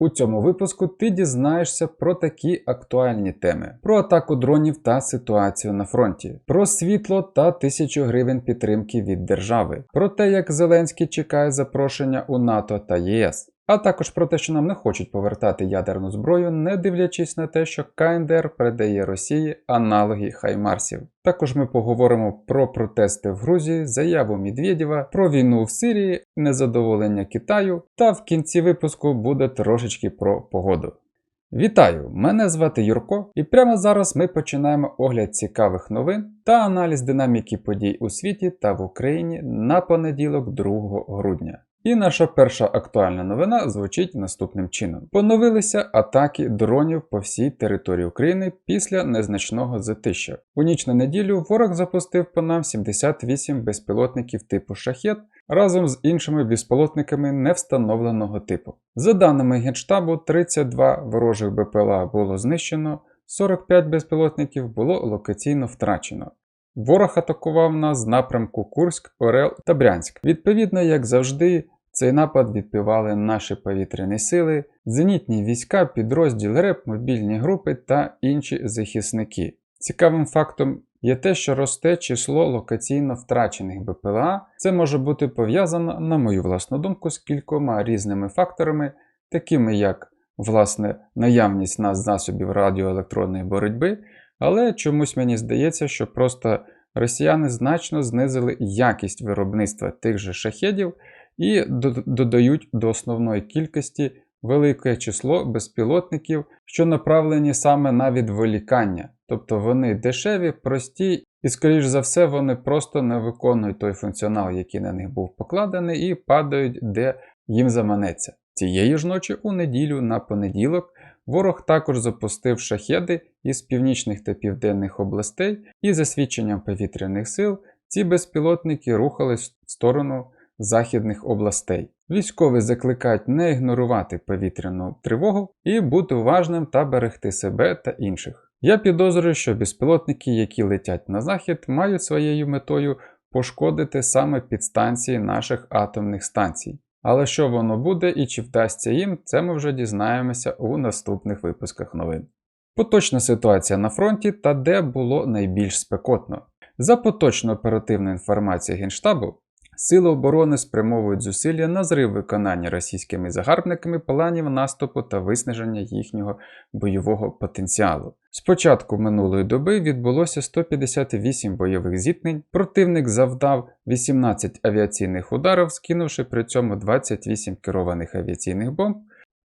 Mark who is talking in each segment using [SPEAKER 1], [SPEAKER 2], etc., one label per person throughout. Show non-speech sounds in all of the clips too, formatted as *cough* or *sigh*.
[SPEAKER 1] У цьому випуску ти дізнаєшся про такі актуальні теми: про атаку дронів та ситуацію на фронті, про світло та тисячу гривень підтримки від держави, про те, як Зеленський чекає запрошення у НАТО та ЄС. А також про те, що нам не хочуть повертати ядерну зброю, не дивлячись на те, що КНДР передає Росії аналоги Хаймарсів. Також ми поговоримо про протести в Грузії, заяву Медведєва, про війну в Сирії, незадоволення Китаю, та в кінці випуску буде трошечки про погоду. Вітаю! Мене звати Юрко, і прямо зараз ми починаємо огляд цікавих новин та аналіз динаміки подій у світі та в Україні на понеділок 2 грудня. І наша перша актуальна новина звучить наступним чином: поновилися атаки дронів по всій території України після незначного затища. У ніч на неділю ворог запустив по нам 78 безпілотників типу шахет разом з іншими безпілотниками невстановленого типу. За даними Генштабу, 32 ворожих БПЛА було знищено, 45 безпілотників було локаційно втрачено. Ворог атакував нас з напрямку Курськ, Орел та Брянськ. Відповідно, як завжди, цей напад відбивали наші повітряні сили, зенітні війська, підрозділ РЕП, мобільні групи та інші захисники. Цікавим фактом є те, що росте число локаційно втрачених БПЛА. Це може бути пов'язано, на мою власну думку, з кількома різними факторами, такими як власне наявність нас засобів радіоелектронної боротьби. Але чомусь мені здається, що просто росіяни значно знизили якість виробництва тих же шахедів і додають до основної кількості велике число безпілотників, що направлені саме на відволікання. Тобто вони дешеві, прості, і, скоріш за все, вони просто не виконують той функціонал, який на них був покладений, і падають, де їм заманеться. Цієї ж ночі, у неділю на понеділок, ворог також запустив шахеди із північних та південних областей, і за свідченням повітряних сил ці безпілотники рухались в сторону західних областей. Військові закликають не ігнорувати повітряну тривогу і бути уважним та берегти себе та інших. Я підозрюю, що безпілотники, які летять на захід, мають своєю метою пошкодити саме підстанції наших атомних станцій. Але що воно буде і чи вдасться їм, це ми вже дізнаємося у наступних випусках новин. Поточна ситуація на фронті та де було найбільш спекотно. За поточну оперативну інформацію Генштабу, Сили оборони спрямовують зусилля на зрив виконання російськими загарбниками планів наступу та виснаження їхнього бойового потенціалу. З початку минулої доби відбулося 158 бойових зіткнень, противник завдав 18 авіаційних ударів, скинувши при цьому 28 керованих авіаційних бомб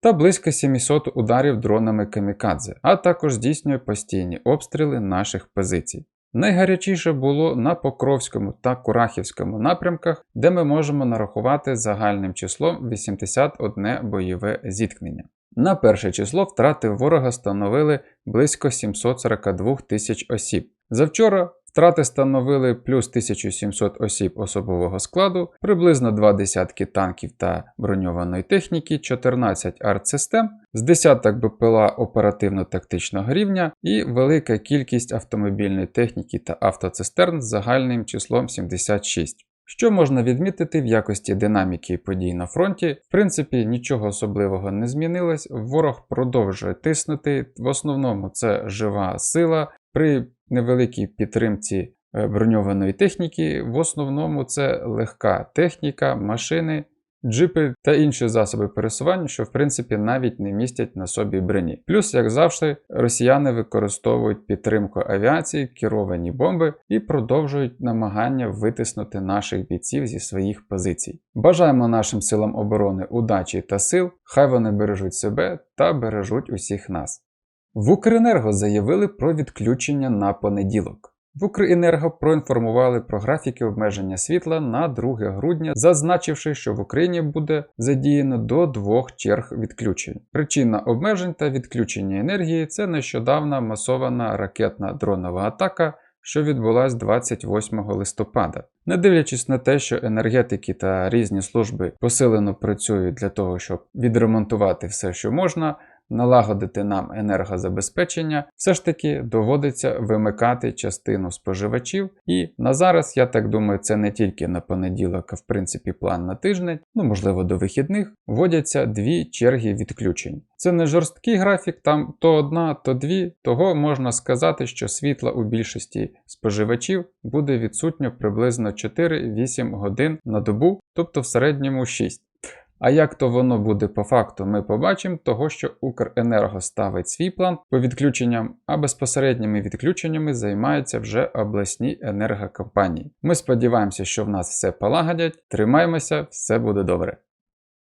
[SPEAKER 1] та близько 700 ударів дронами камікадзе, а також здійснює постійні обстріли наших позицій. Найгарячіше було на Покровському та Курахівському напрямках, де ми можемо нарахувати загальним числом 81 бойове зіткнення. На перше число втрати ворога становили близько 742 тисяч осіб. Завчора Втрати становили плюс 1700 осіб особового складу, приблизно 2 десятки танків та броньованої техніки, 14 артсистем, з десяток БПЛА оперативно-тактичного рівня і велика кількість автомобільної техніки та автоцистерн з загальним числом 76. Що можна відмітити в якості динаміки подій на фронті, в принципі, нічого особливого не змінилось. Ворог продовжує тиснути. В основному це жива сила. При невеликій підтримці е, броньованої техніки. В основному це легка техніка, машини, джипи та інші засоби пересування, що в принципі навіть не містять на собі броні. Плюс, як завжди, росіяни використовують підтримку авіації, керовані бомби і продовжують намагання витиснути наших бійців зі своїх позицій. Бажаємо нашим силам оборони удачі та сил, хай вони бережуть себе та бережуть усіх нас. В Укренерго заявили про відключення на понеділок. В Укренерго проінформували про графіки обмеження світла на 2 грудня, зазначивши, що в Україні буде задіяно до двох черг відключень. Причина обмежень та відключення енергії це нещодавна масована ракетна дронова атака, що відбулась 28 листопада. Не дивлячись на те, що енергетики та різні служби посилено працюють для того, щоб відремонтувати все, що можна. Налагодити нам енергозабезпечення, все ж таки доводиться вимикати частину споживачів. І на зараз, я так думаю, це не тільки на понеділок, а в принципі план на тиждень, ну можливо до вихідних, вводяться дві черги відключень. Це не жорсткий графік, там то одна, то дві. Того можна сказати, що світла у більшості споживачів буде відсутньо приблизно 4-8 годин на добу, тобто в середньому 6. А як то воно буде по факту, ми побачимо, того що Укренерго ставить свій план по відключенням, а безпосередніми відключеннями займаються вже обласні енергокомпанії. Ми сподіваємося, що в нас все полагодять. Тримаємося, все буде добре.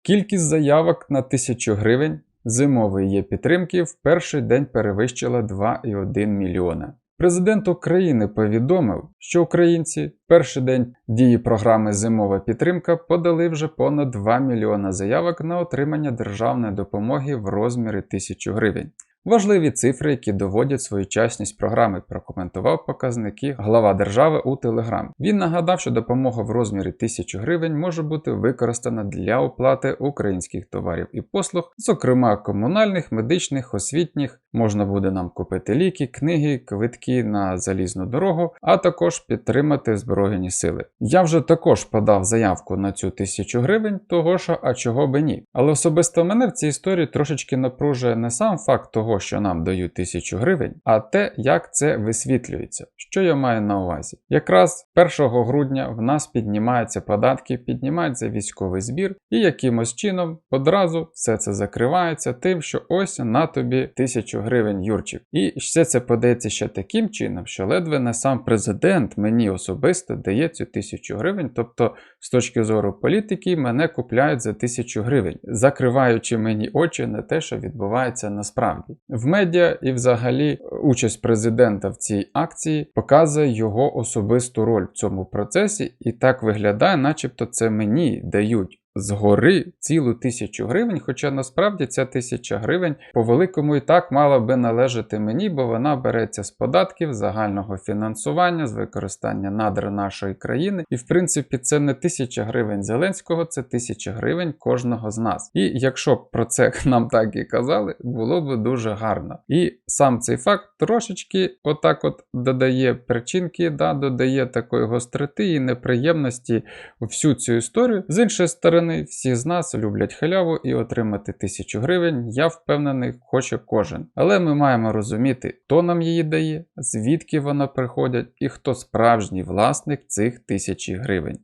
[SPEAKER 1] Кількість заявок на 1000 гривень зимової є підтримки в перший день перевищила 2,1 мільйона. Президент України повідомив, що українці перший день дії програми Зимова підтримка подали вже понад 2 мільйона заявок на отримання державної допомоги в розмірі 1000 гривень. Важливі цифри, які доводять своєчасність програми, прокоментував показники глава держави у Телеграм. Він нагадав, що допомога в розмірі 1000 гривень може бути використана для оплати українських товарів і послуг, зокрема комунальних, медичних, освітніх. Можна буде нам купити ліки, книги, квитки на залізну дорогу, а також підтримати збройні сили. Я вже також подав заявку на цю тисячу гривень, того що, а чого би ні. Але особисто мене в цій історії трошечки напружує не сам факт того, що нам дають тисячу гривень, а те, як це висвітлюється. Що я маю на увазі? Якраз 1 грудня в нас піднімаються податки, піднімається військовий збір, і якимось чином одразу все це закривається тим, що ось на тобі тисячу гривень Юрчик. І все це подається ще таким чином, що ледве не сам президент мені особисто дає цю тисячу гривень. Тобто, з точки зору політики, мене купляють за тисячу гривень, закриваючи мені очі на те, що відбувається насправді. В медіа і взагалі участь президента в цій акції показує його особисту роль в цьому процесі, і так виглядає, начебто це мені дають. Згори цілу тисячу гривень, хоча насправді ця тисяча гривень по великому і так мала би належати мені, бо вона береться з податків, загального фінансування, з використання надр нашої країни. І в принципі це не тисяча гривень Зеленського, це тисяча гривень кожного з нас. І якщо б про це *laughs* нам так і казали, було б дуже гарно. І сам цей факт трошечки отак от додає причинки, да, додає такої гостроти і неприємності у всю цю історію. З іншої сторони всі з нас люблять халяву і отримати тисячу гривень, я впевнений, хоче кожен. Але ми маємо розуміти, хто нам її дає, звідки вона приходить і хто справжній власник цих тисячі гривень.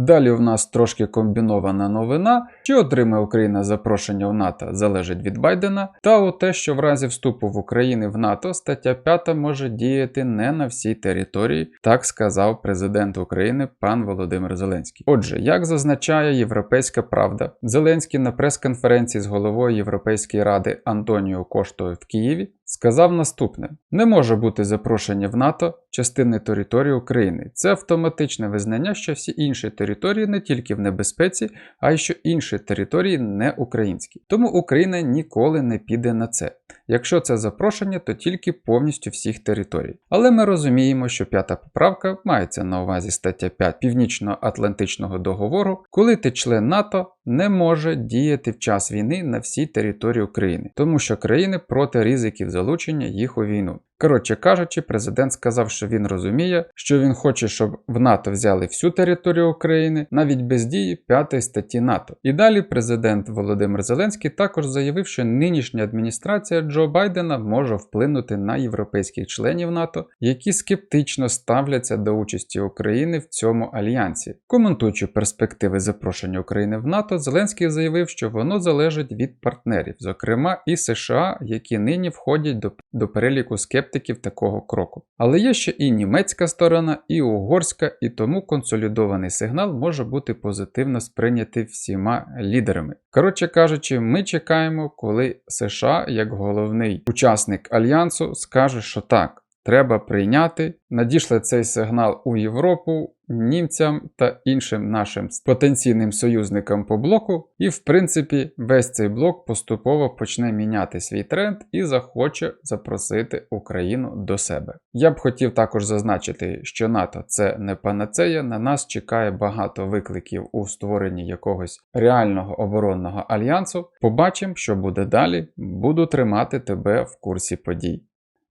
[SPEAKER 1] Далі в нас трошки комбінована новина, чи отримає Україна запрошення в НАТО залежить від Байдена, та у те, що в разі вступу в Україну в НАТО стаття 5 може діяти не на всій території, так сказав президент України пан Володимир Зеленський. Отже, як зазначає Європейська Правда, Зеленський на прес-конференції з головою Європейської ради Антоніо Коштою в Києві сказав наступне: не може бути запрошення в НАТО частини території України. Це автоматичне визнання, що всі інші території не тільки в небезпеці, а й що інші території не українські. Тому Україна ніколи не піде на це. Якщо це запрошення, то тільки повністю всіх територій. Але ми розуміємо, що п'ята поправка мається на увазі стаття 5 Північно-Атлантичного договору, коли ти член НАТО не може діяти в час війни на всій території України, тому що країни проти ризиків залучення їх у війну. Коротше кажучи, президент сказав, що він розуміє, що він хоче, щоб в НАТО взяли всю територію України навіть без дії 5 статті НАТО. І далі президент Володимир Зеленський також заявив, що нинішня адміністрація Джо Байдена може вплинути на європейських членів НАТО, які скептично ставляться до участі України в цьому альянсі. Коментуючи перспективи запрошення України в НАТО, Зеленський заявив, що воно залежить від партнерів, зокрема і США, які нині входять до, до переліку скептиків скептиків такого кроку. Але є ще і німецька сторона, і угорська, і тому консолідований сигнал може бути позитивно сприйнятий всіма лідерами. Коротше кажучи, ми чекаємо, коли США, як головний учасник альянсу, скаже, що так. Треба прийняти. Надійшли цей сигнал у Європу, німцям та іншим нашим потенційним союзникам по блоку, і в принципі весь цей блок поступово почне міняти свій тренд і захоче запросити Україну до себе. Я б хотів також зазначити, що НАТО це не панацея. На нас чекає багато викликів у створенні якогось реального оборонного альянсу. Побачимо, що буде далі. Буду тримати тебе в курсі подій.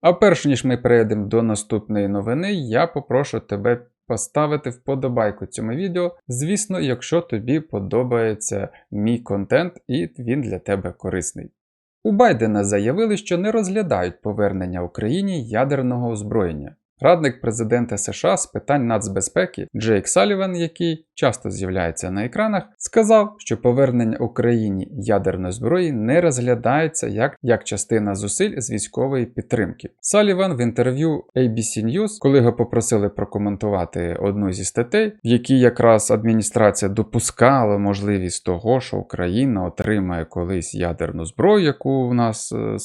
[SPEAKER 1] А перш ніж ми перейдемо до наступної новини, я попрошу тебе поставити вподобайку цьому відео, звісно, якщо тобі подобається мій контент і він для тебе корисний. У Байдена заявили, що не розглядають повернення Україні ядерного озброєння. Радник президента США з питань нацбезпеки Джейк Саліван, який часто з'являється на екранах, сказав, що повернення Україні ядерної зброї не розглядається як, як частина зусиль з військової підтримки. Саліван в інтерв'ю ABC News, коли його попросили прокоментувати одну зі статей, в якій якраз адміністрація допускала можливість того, що Україна отримає колись ядерну зброю, яку в нас е,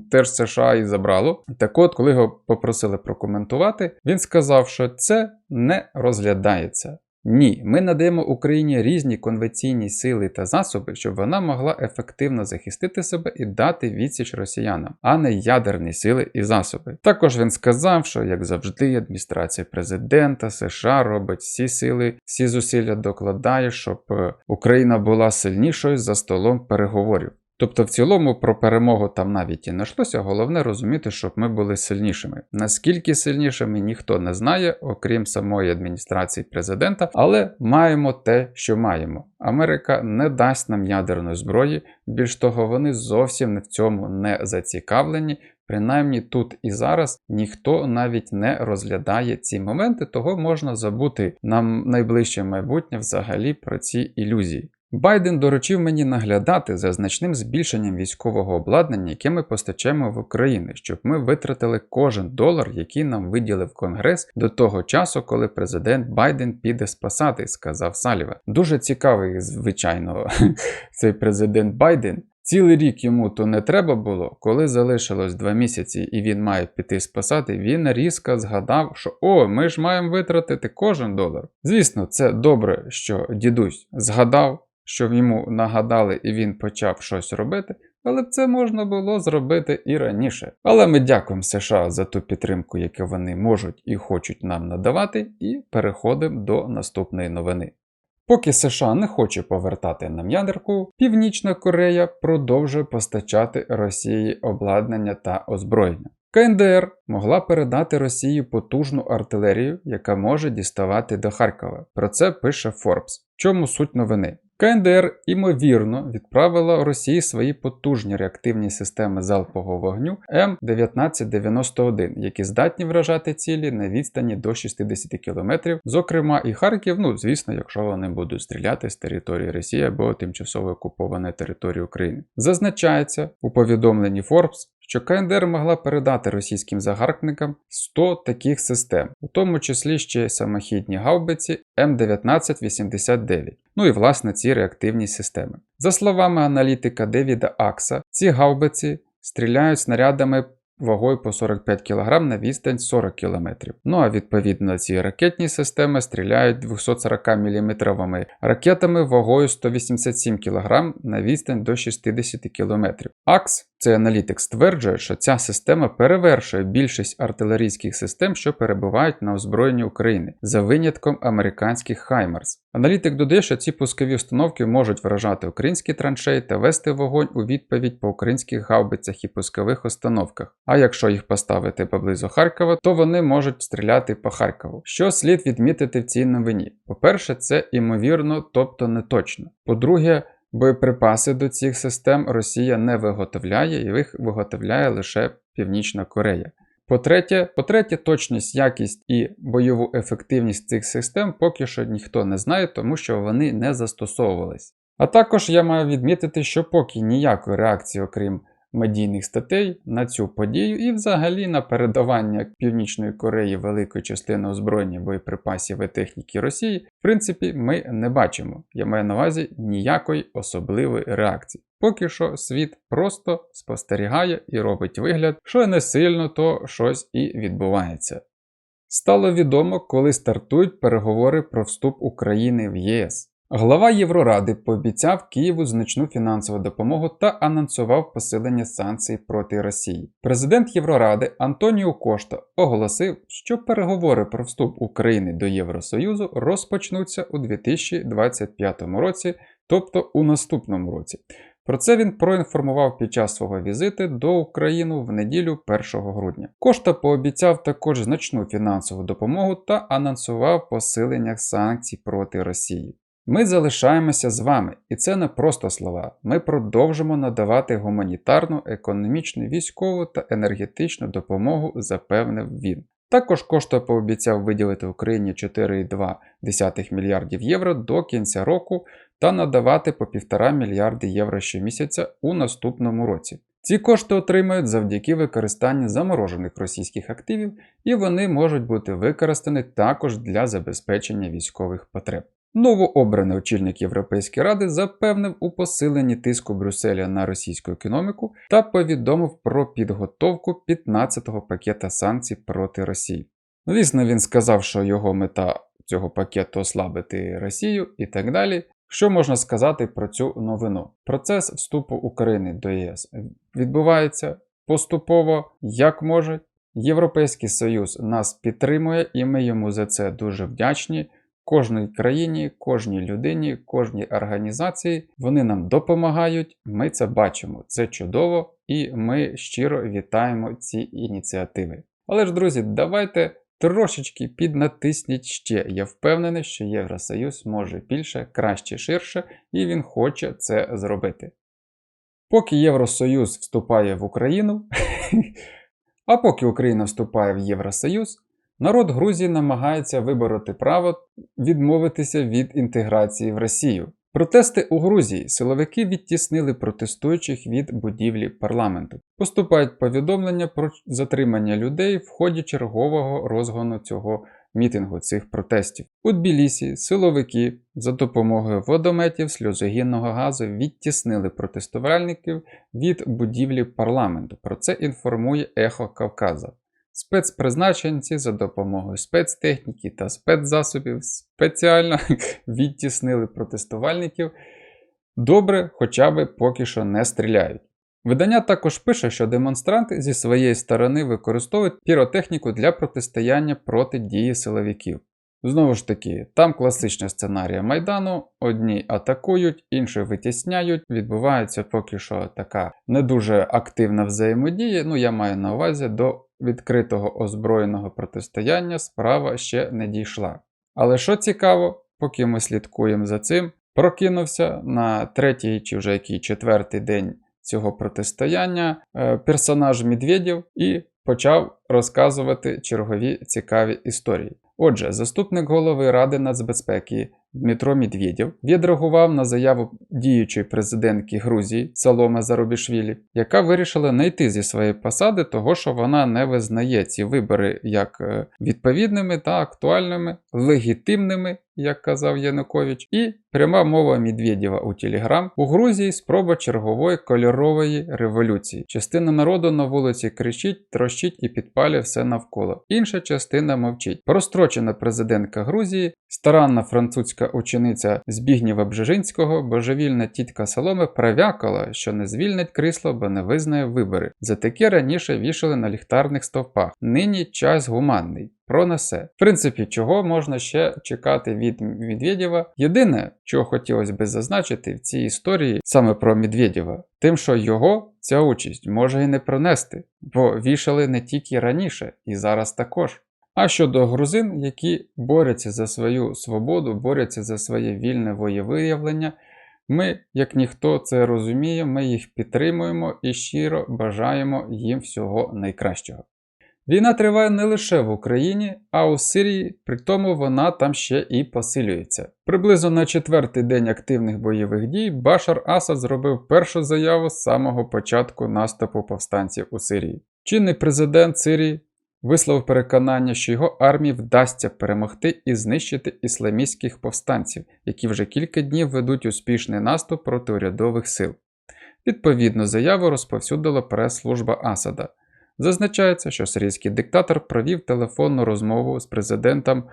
[SPEAKER 1] *laughs* теж США і забрало. Так от, коли його попросили прокоментувати коментувати, він сказав, що це не розглядається. Ні, ми надаємо Україні різні конвенційні сили та засоби, щоб вона могла ефективно захистити себе і дати відсіч росіянам, а не ядерні сили і засоби. Також він сказав, що, як завжди, адміністрація президента США робить всі сили, всі зусилля докладає, щоб е, Україна була сильнішою за столом переговорів. Тобто, в цілому про перемогу там навіть і не йшлося, головне розуміти, щоб ми були сильнішими. Наскільки сильнішими ніхто не знає, окрім самої адміністрації президента, але маємо те, що маємо. Америка не дасть нам ядерної зброї, більш того, вони зовсім в цьому не зацікавлені. Принаймні тут і зараз ніхто навіть не розглядає ці моменти, того можна забути нам найближче майбутнє взагалі про ці ілюзії. Байден доручив мені наглядати за значним збільшенням військового обладнання, яке ми постачаємо в Україну, щоб ми витратили кожен долар, який нам виділив Конгрес до того часу, коли президент Байден піде спасати, сказав Саліва. Дуже цікавий, звичайно, *laughs* цей президент Байден. Цілий рік йому то не треба було, коли залишилось два місяці і він має піти спасати, він різко згадав, що о, ми ж маємо витратити кожен долар. Звісно, це добре, що дідусь згадав що йому нагадали і він почав щось робити, але б це можна було зробити і раніше. Але ми дякуємо США за ту підтримку, яку вони можуть і хочуть нам надавати, і переходимо до наступної новини. Поки США не хоче повертати нам ядерку, Північна Корея продовжує постачати Росії обладнання та озброєння. КНДР могла передати Росії потужну артилерію, яка може діставати до Харкова. Про це пише Forbes. В чому суть новини? КНДР, ймовірно, відправила Росії свої потужні реактивні системи залпового вогню М1991, які здатні вражати цілі на відстані до 60 км, зокрема і Харків, ну звісно, якщо вони будуть стріляти з території Росії або тимчасово окупованої території України. Зазначається у повідомленні Forbes, що КНДР могла передати російським загарбникам 100 таких систем, у тому числі ще самохідні гаубиці М1989. Ну і власне ці реактивні системи. За словами аналітика Девіда Акса, ці гаубиці стріляють снарядами вагою по 45 кг на відстань 40 км. Ну а відповідно ці ракетні системи стріляють 240 мм ракетами вагою 187 кг на відстань до 60 км. АКС цей аналітик стверджує, що ця система перевершує більшість артилерійських систем, що перебувають на озброєнні України, за винятком американських Хаймерс. Аналітик додає, що ці пускові установки можуть вражати українські траншеї та вести вогонь у відповідь по українських гаубицях і пускових установках. А якщо їх поставити поблизу Харкова, то вони можуть стріляти по Харкову. Що слід відмітити в цій новині? По-перше, це імовірно, тобто не точно. По-друге, Боєприпаси до цих систем Росія не виготовляє, їх виготовляє лише Північна Корея. По-третє, по-третє, точність, якість і бойову ефективність цих систем поки що ніхто не знає, тому що вони не застосовувались. А також я маю відмітити, що поки ніякої реакції, окрім медійних статей на цю подію і взагалі на передавання Північної Кореї великої частини озброєння боєприпасів і техніки Росії, в принципі, ми не бачимо. Я маю на увазі ніякої особливої реакції. Поки що світ просто спостерігає і робить вигляд, що не сильно то щось і відбувається. Стало відомо, коли стартують переговори про вступ України в ЄС. Глава Євроради пообіцяв Києву значну фінансову допомогу та анонсував посилення санкцій проти Росії. Президент Євроради Антоніо Кошта оголосив, що переговори про вступ України до Євросоюзу розпочнуться у 2025 році, тобто у наступному році. Про це він проінформував під час свого візиту до України в неділю 1 грудня. Кошта пообіцяв також значну фінансову допомогу та анонсував посилення санкцій проти Росії. Ми залишаємося з вами, і це не просто слова. Ми продовжимо надавати гуманітарну, економічну, військову та енергетичну допомогу, запевнив він. Також Кошта пообіцяв виділити Україні 4,2 мільярдів євро до кінця року та надавати по 1,5 мільярди євро щомісяця у наступному році. Ці кошти отримають завдяки використанню заморожених російських активів, і вони можуть бути використані також для забезпечення військових потреб. Новообраний очільник Європейської ради запевнив у посиленні тиску Брюсселя на російську економіку та повідомив про підготовку 15-го пакета санкцій проти Росії. Звісно, він сказав, що його мета цього пакету ослабити Росію і так далі. Що можна сказати про цю новину? Процес вступу України до ЄС відбувається поступово, як може. Європейський Союз нас підтримує, і ми йому за це дуже вдячні. Кожній країні, кожній людині, кожній організації вони нам допомагають. Ми це бачимо. Це чудово, і ми щиро вітаємо ці ініціативи. Але ж, друзі, давайте трошечки піднатисніть ще. Я впевнений, що Євросоюз може більше, краще, ширше, і він хоче це зробити. Поки Євросоюз вступає в Україну, *laughs* а поки Україна вступає в Євросоюз, народ Грузії намагається вибороти право відмовитися від інтеграції в Росію. Протести у Грузії силовики відтіснили протестуючих від будівлі парламенту. Поступають повідомлення про затримання людей в ході чергового розгону цього мітингу цих протестів. У Тбілісі силовики за допомогою водометів сльозогінного газу відтіснили протестувальників від будівлі парламенту. Про це інформує Ехо Кавказа. Спецпризначенці за допомогою спецтехніки та спецзасобів спеціально *laughs* відтіснили протестувальників. Добре, хоча б поки що не стріляють. Видання також пише, що демонстранти зі своєї сторони використовують піротехніку для протистояння проти дії силовиків. Знову ж таки, там класична сценарія Майдану: одні атакують, інші витісняють. Відбувається поки що така не дуже активна взаємодія. Ну, я маю на увазі до відкритого озброєного протистояння справа ще не дійшла. Але що цікаво, поки ми слідкуємо за цим, прокинувся на третій чи вже який четвертий день цього протистояння е, персонаж Медведєв і почав розказувати чергові цікаві історії. Отже, заступник голови Ради нацбезпеки Дмитро Медведєв відреагував на заяву діючої президентки Грузії Саломе Зарубішвілі, яка вирішила не йти зі своєї посади, того що вона не визнає ці вибори як е, відповідними та актуальними, легітимними, як казав Янукович, і пряма мова Медведєва у Телеграм у Грузії спроба чергової кольорової революції. Частина народу на вулиці кричить, трощить і підпалює все навколо. Інша частина мовчить. Прострочена президентка Грузії, старанна французька учениця Збігнєва Бжежинського, божевільна тітка Соломи провякала, що не звільнить крісло, бо не визнає вибори. За таке раніше вішали на ліхтарних стовпах. Нині час гуманний. Пронесе. В принципі, чого можна ще чекати від Медведєва? Єдине, чого хотілося би зазначити в цій історії саме про Медведєва, тим, що його ця участь може і не пронести, бо вішали не тільки раніше, і зараз також. А щодо грузин, які борються за свою свободу, борються за своє вільне воєвиявлення, ми, як ніхто це розуміє, ми їх підтримуємо і щиро бажаємо їм всього найкращого. Війна триває не лише в Україні, а у Сирії, при тому вона там ще і посилюється. Приблизно на четвертий день активних бойових дій Башар Асад зробив першу заяву з самого початку наступу повстанців у Сирії. Чинний президент Сирії висловив переконання, що його армії вдасться перемогти і знищити ісламістських повстанців, які вже кілька днів ведуть успішний наступ проти урядових сил. Відповідну заяву розповсюдила прес-служба Асада. Зазначається, що сирійський диктатор провів телефонну розмову з президентом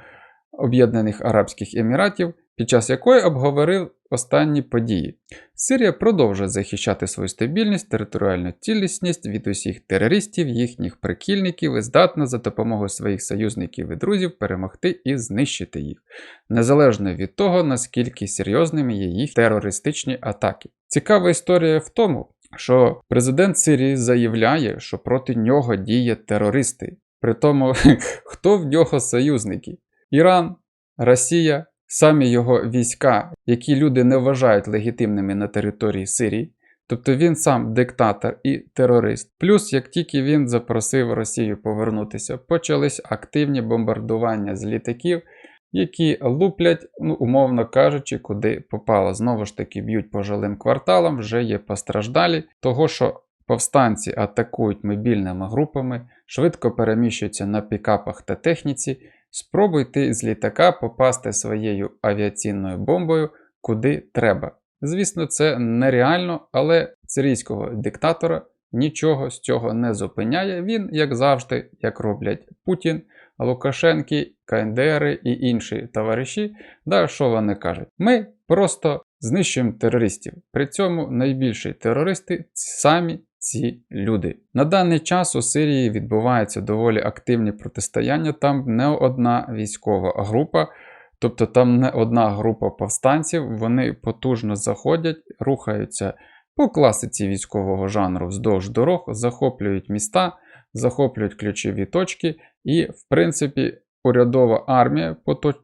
[SPEAKER 1] Об'єднаних Арабських Еміратів, під час якої обговорив останні події. Сирія продовжує захищати свою стабільність, територіальну цілісність від усіх терористів, їхніх прикільників і здатна за допомогою своїх союзників і друзів перемогти і знищити їх, незалежно від того, наскільки серйозними є їх терористичні атаки. Цікава історія в тому, що президент Сирії заявляє, що проти нього діє терористи. При тому, *laughs* хто в нього союзники? Іран, Росія, самі його війська, які люди не вважають легітимними на території Сирії. Тобто він сам диктатор і терорист. Плюс, як тільки він запросив Росію повернутися, почались активні бомбардування з літаків, які луплять, ну, умовно кажучи, куди попало. Знову ж таки, б'ють по жилим кварталам, вже є постраждалі, того що повстанці атакують мобільними групами, швидко переміщуються на пікапах та техніці. Спробуйте з літака попасти своєю авіаційною бомбою куди треба. Звісно, це нереально, але сирійського диктатора нічого з цього не зупиняє. Він, як завжди, як роблять Путін, Лукашенки, КНДР і інші товариші, да що вони кажуть? Ми просто знищуємо терористів. При цьому найбільші терористи самі ці люди. На даний час у Сирії відбуваються доволі активні протистояння. Там не одна військова група, тобто там не одна група повстанців, вони потужно заходять, рухаються по класиці військового жанру вздовж дорог, захоплюють міста, захоплюють ключові точки, і, в принципі, урядова армія,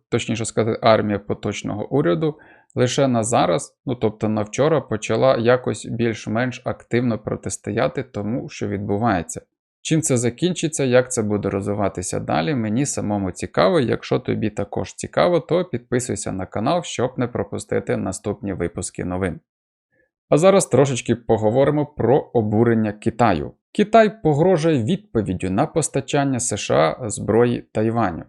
[SPEAKER 1] точніше сказати, армія поточного уряду лише на зараз, ну тобто на вчора, почала якось більш-менш активно протистояти тому, що відбувається. Чим це закінчиться, як це буде розвиватися далі, мені самому цікаво. Якщо тобі також цікаво, то підписуйся на канал, щоб не пропустити наступні випуски новин. А зараз трошечки поговоримо про обурення Китаю. Китай погрожує відповіддю на постачання США зброї Тайваню.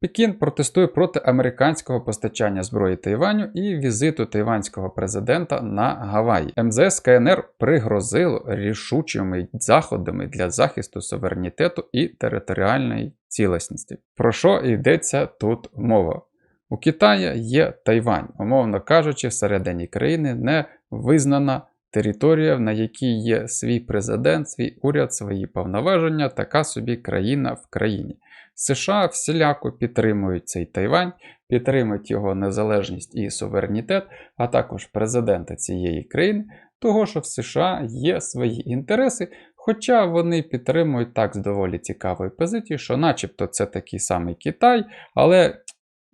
[SPEAKER 1] Пекін протестує проти американського постачання зброї Тайваню і візиту тайванського президента на Гаваї. МЗС КНР пригрозило рішучими заходами для захисту суверенітету і територіальної цілісності. Про що йдеться тут мова? У Китаї є Тайвань, умовно кажучи, всередині країни не визнана територія, на якій є свій президент, свій уряд, свої повноваження, така собі країна в країні. США всіляко підтримують цей Тайвань, підтримують його незалежність і суверенітет, а також президента цієї країни, того що в США є свої інтереси, хоча вони підтримують так з доволі цікавої позиції, що начебто це такий самий Китай, але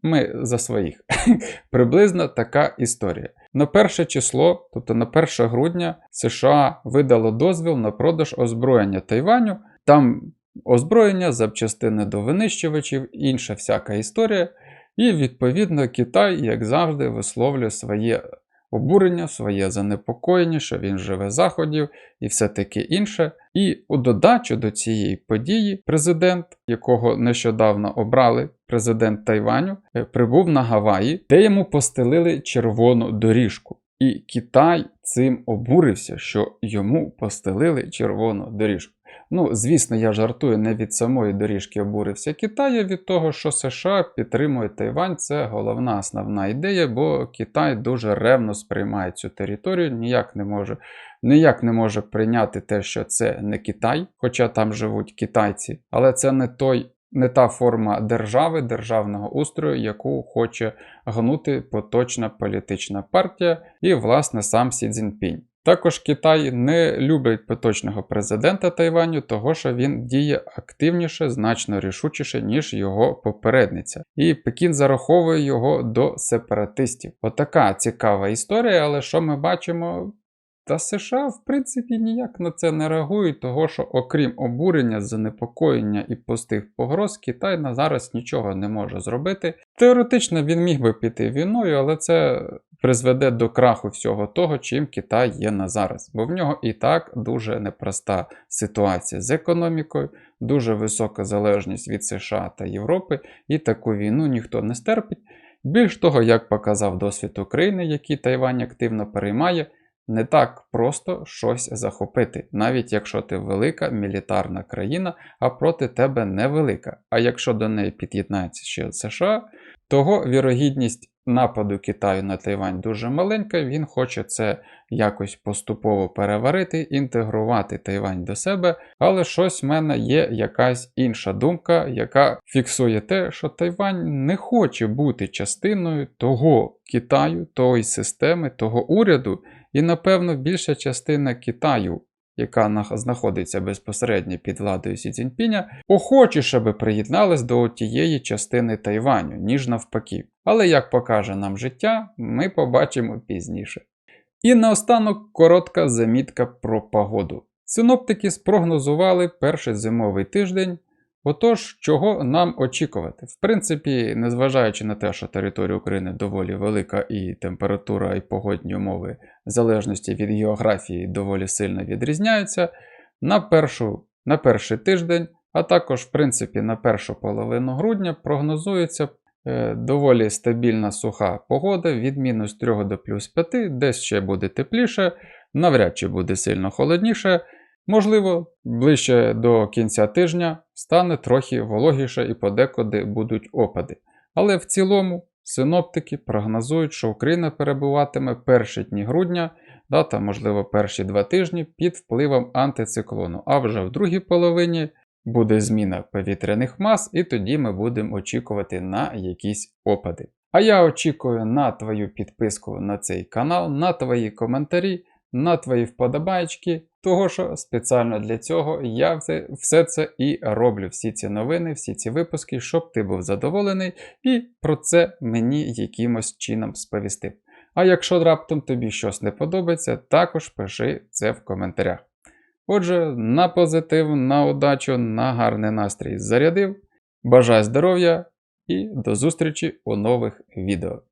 [SPEAKER 1] ми за своїх. *laughs* Приблизно така історія. На перше число, тобто на 1 грудня, США видало дозвіл на продаж озброєння Тайваню. Там озброєння, запчастини до винищувачів, інша всяка історія. І, відповідно, Китай, як завжди, висловлює своє обурення, своє занепокоєння, що він живе заходів і все таке інше. І у додачу до цієї події, президент, якого нещодавно обрали, президент Тайваню, е, прибув на Гаваї, де йому постелили червону доріжку. І Китай цим обурився, що йому постелили червону доріжку. Ну, звісно, я жартую не від самої доріжки обурився Китай, а від того, що США підтримує Тайвань, це головна основна ідея, бо Китай дуже ревно сприймає цю територію, ніяк не може ніяк не може прийняти те, що це не Китай, хоча там живуть китайці, але це не той. Не та форма держави, державного устрою, яку хоче гнути поточна політична партія і, власне, сам Сі Цзіньпінь. Також Китай не любить поточного президента Тайваню, того що він діє активніше, значно рішучіше, ніж його попередниця. І Пекін зараховує його до сепаратистів. Отака цікава історія, але що ми бачимо? Та США, в принципі, ніяк на це не реагують, того що, окрім обурення, занепокоєння і пустих погроз, Китай на зараз нічого не може зробити. Теоретично він міг би піти війною, але це призведе до краху всього того, чим Китай є на зараз. Бо в нього і так дуже непроста ситуація з економікою, дуже висока залежність від США та Європи, і таку війну ніхто не стерпить. Більш того, як показав досвід України, який Тайвань активно переймає, не так просто щось захопити, навіть якщо ти велика мілітарна країна, а проти тебе невелика. А якщо до неї під'єднається ще США, того вірогідність нападу Китаю на Тайвань дуже маленька. Він хоче це якось поступово переварити, інтегрувати Тайвань до себе. Але щось в мене є якась інша думка, яка фіксує те, що Тайвань не хоче бути частиною того Китаю, тої системи, того уряду. І, напевно, більша частина Китаю, яка знаходиться безпосередньо під владою Сі Цзіньпіня, охочіше би приєдналась до тієї частини Тайваню, ніж навпаки. Але як покаже нам життя, ми побачимо пізніше. І наостанок коротка замітка про погоду. Синоптики спрогнозували перший зимовий тиждень. Отож, чого нам очікувати? В принципі, незважаючи на те, що територія України доволі велика і температура і погодні умови в залежності від географії доволі сильно відрізняються, на, першу, на перший тиждень, а також, в принципі, на першу половину грудня прогнозується е, доволі стабільна суха погода від мінус 3 до плюс 5, десь ще буде тепліше, навряд чи буде сильно холодніше. Можливо, ближче до кінця тижня стане трохи вологіше і подекуди будуть опади. Але в цілому синоптики прогнозують, що Україна перебуватиме перші дні грудня, да, та, можливо, перші два тижні під впливом антициклону. А вже в другій половині буде зміна повітряних мас, і тоді ми будемо очікувати на якісь опади. А я очікую на твою підписку на цей канал, на твої коментарі, на твої вподобайки. Того що спеціально для цього я все, це і роблю. Всі ці новини, всі ці випуски, щоб ти був задоволений і про це мені якимось чином сповістив. А якщо раптом тобі щось не подобається, також пиши це в коментарях. Отже, на позитив, на удачу, на гарний настрій зарядив. Бажаю здоров'я і до зустрічі у нових відео.